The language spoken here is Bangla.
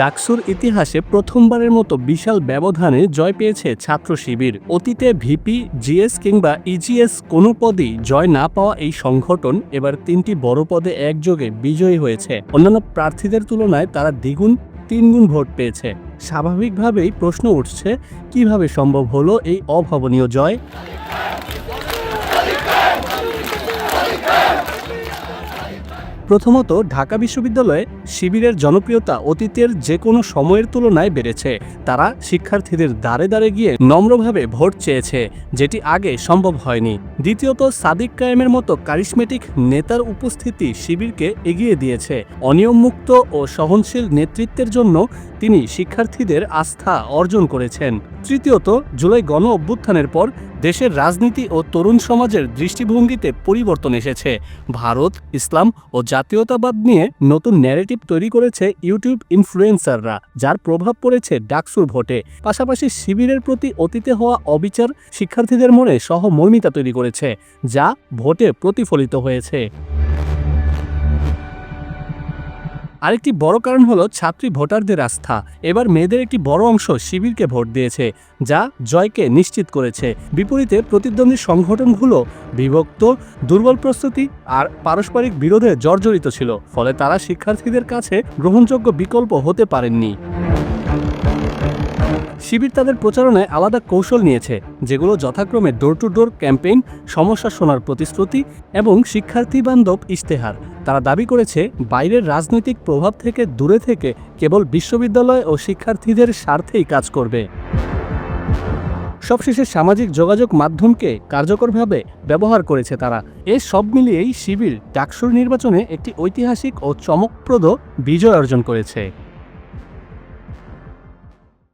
ডাকসুর ইতিহাসে প্রথমবারের মতো বিশাল ব্যবধানে জয় পেয়েছে ছাত্র শিবির। অতীতে ভিপি, জিএস কিংবা ইজিএস কোনো পদই জয় না পাওয়া এই সংগঠন এবার তিনটি বড় পদে একযোগে বিজয়ী হয়েছে। অন্যান্য প্রার্থীদের তুলনায় তারা দ্বিগুণ, তিনগুণ ভোট পেয়েছে। স্বাভাবিকভাবেই প্রশ্ন উঠছে, কীভাবে সম্ভব হলো এই অভাবনীয় জয়? প্রথমত ঢাকা বিশ্ববিদ্যালয়ে শিবিরের জনপ্রিয়তা অতীতের যে কোনো সময়ের তুলনায় বেড়েছে। তারা শিক্ষার্থীদের দ্বারে দ্বারে গিয়ে নম্রভাবে ভোট চেয়েছে, যেটি আগে সম্ভব হয়নি। দ্বিতীয়ত, সাদিক কায়েমের মতো কারিশমেটিক নেতার উপস্থিতি শিবিরকে এগিয়ে দিয়েছে। অনিয়মমুক্ত ও সহনশীল নেতৃত্বের জন্য তিনি শিক্ষার্থীদের আস্থা অর্জন করেছেন। তৃতীয়ত, জুলাই গণ অভ্যুত্থানের পর দেশের রাজনীতি ও তরুণ সমাজের দৃষ্টিভঙ্গিতে পরিবর্তন এসেছে। ভারত, ইসলাম ও জাতীয়তাবাদ নিয়ে নতুন ন্যারেটিভ তৈরি করেছে ইউটিউব ইনফ্লুয়েন্সাররা যার প্রভাব পড়েছে ডাকসুর ভোটে। পাশাপাশি শিবিরের প্রতি অতীতে হওয়া অবিচার শিক্ষার্থীদের মনে সহমর্মিতা তৈরি করেছে, যা ভোটে প্রতিফলিত হয়েছে। আরেকটি বড় কারণ হলো ছাত্রী ভোটারদের আস্থা। এবার মেয়েদের একটি বড় অংশ শিবিরকে ভোট দিয়েছে, যা জয়কে নিশ্চিত করেছে। বিপরীতে প্রতিদ্বন্দ্বী সংগঠনগুলো বিভক্ত, দুর্বল প্রস্তুতি আর পারস্পরিক বিরোধে জর্জরিত ছিল, ফলে তারা শিক্ষার্থীদের কাছে গ্রহণযোগ্য বিকল্প হতে পারেননি। শিবির তাদের প্রচারণায় আলাদা কৌশল নিয়েছে, যেগুলো যথাক্রমে ডোর টু ডোর ক্যাম্পেইন, সমস্যা শোনার প্রতিশ্রুতি এবং শিক্ষার্থী বান্ধব ইশতেহার। তারা দাবি করেছে, বাইরের রাজনৈতিক প্রভাব থেকে দূরে থেকে কেবল বিশ্ববিদ্যালয় ও শিক্ষার্থীদের স্বার্থেই কাজ করবে। সবশেষে সামাজিক যোগাযোগ মাধ্যমকে কার্যকরভাবে ব্যবহার করেছে তারা। এ সব মিলিয়েই শিবির ডাকসুর নির্বাচনে একটি ঐতিহাসিক ও চমকপ্রদ বিজয় অর্জন করেছে।